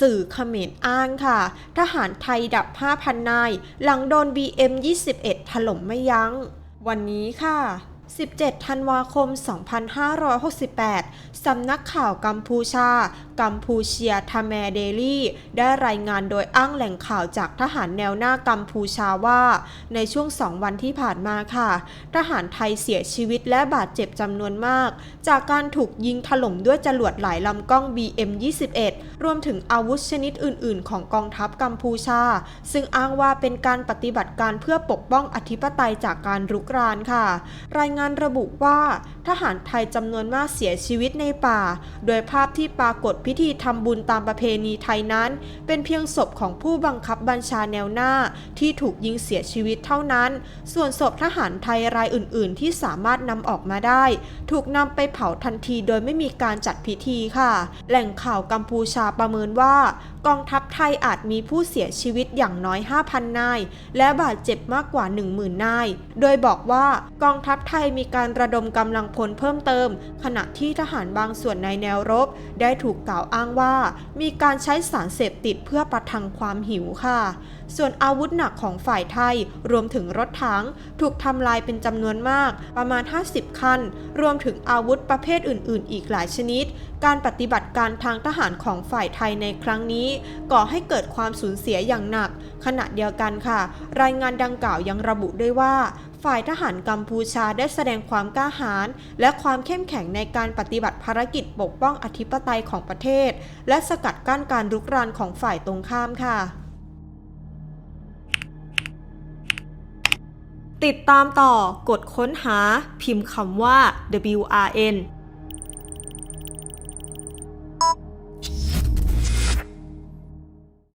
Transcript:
สื่อเขมรอ้างค่ะ ทหารไทยดับ 5,000 นาย หลังโดน BM21 ถล่มไม่ยัง้ง วันนี้ค่ะ 17 ธันวาคม 2568 สำนักข่าวกัมพูชา กัมพูเชียทาแมเดลี่ ได้รายงานโดยอ้างแหล่งข่าวจากทหารแนวหน้ากัมพูชาว่า ในช่วงสองวันที่ผ่านมาค่ะ ทหารไทยเสียชีวิตและบาดเจ็บจำนวนมาก จากการถูกยิงถล่มด้วยจรวดหลายลำกล้อง BM21 รวมถึงอาวุธชนิดอื่น ๆ ของกองทัพกัมพูชา ซึ่งอ้างว่าเป็นการปฏิบัติการเพื่อปกป้องอธิปไตยจากการรุกรานค่ะ รายงานงานระบุว่า ทหารไทยจำนวนมากเสียชีวิตในป่า โดยภาพที่ปรากฏพิธีทำบุญตามประเพณีไทยนั้น เป็นเพียงศพของผู้บังคับบัญชาแนวหน้าที่ถูกยิงเสียชีวิตเท่านั้น ส่วนศพทหารไทยรายอื่น ๆ ที่สามารถนำออกมาได้ ถูกนำไปเผาทันทีโดยไม่มีการจัดพิธีค่ะ แหล่งข่าวกัมพูชาประเมินว่า กองทัพไทยอาจมีผู้เสียชีวิตอย่างน้อย 5,000 นาย และบาดเจ็บมากกว่า 10,000 นาย โดยบอกว่ากองทัพไทยยมีการระดมกำลังพลเพิ่มเติม ขณะที่ทหารบางส่วนในแนวรบ ได้ถูกกล่าวอ้างว่า มีการใช้สารเสพติดเพื่อประทังความหิวค่ะ ส่วนอาวุธหนักของฝ่ายไทย รวมถึงรถถังถูกทำลายเป็นจำนวนมากประมาณ 50 คัน รวมถึงอาวุธประเภทอื่น ๆ อีกหลายชนิด การปฏิบัติการทางทหารของฝ่ายไทยในครั้งนี้ก่อให้เกิดความสูญเสียอย่างหนัก ขณะเดียวกันค่ะ รายงานดังกล่าวยังระบุด้วยว่าฝ่ายทหารกัมพูชาได้แสดงความกล้าหาญและความเข้มแข็งในการปฏิบัติภารกิจปกป้องอธิปไตยของประเทศ และสกัดกั้นการรุกรานของฝ่ายตรงข้ามค่ะ ติดตามต่อกดค้นหาพิมพ์คำว่า WRN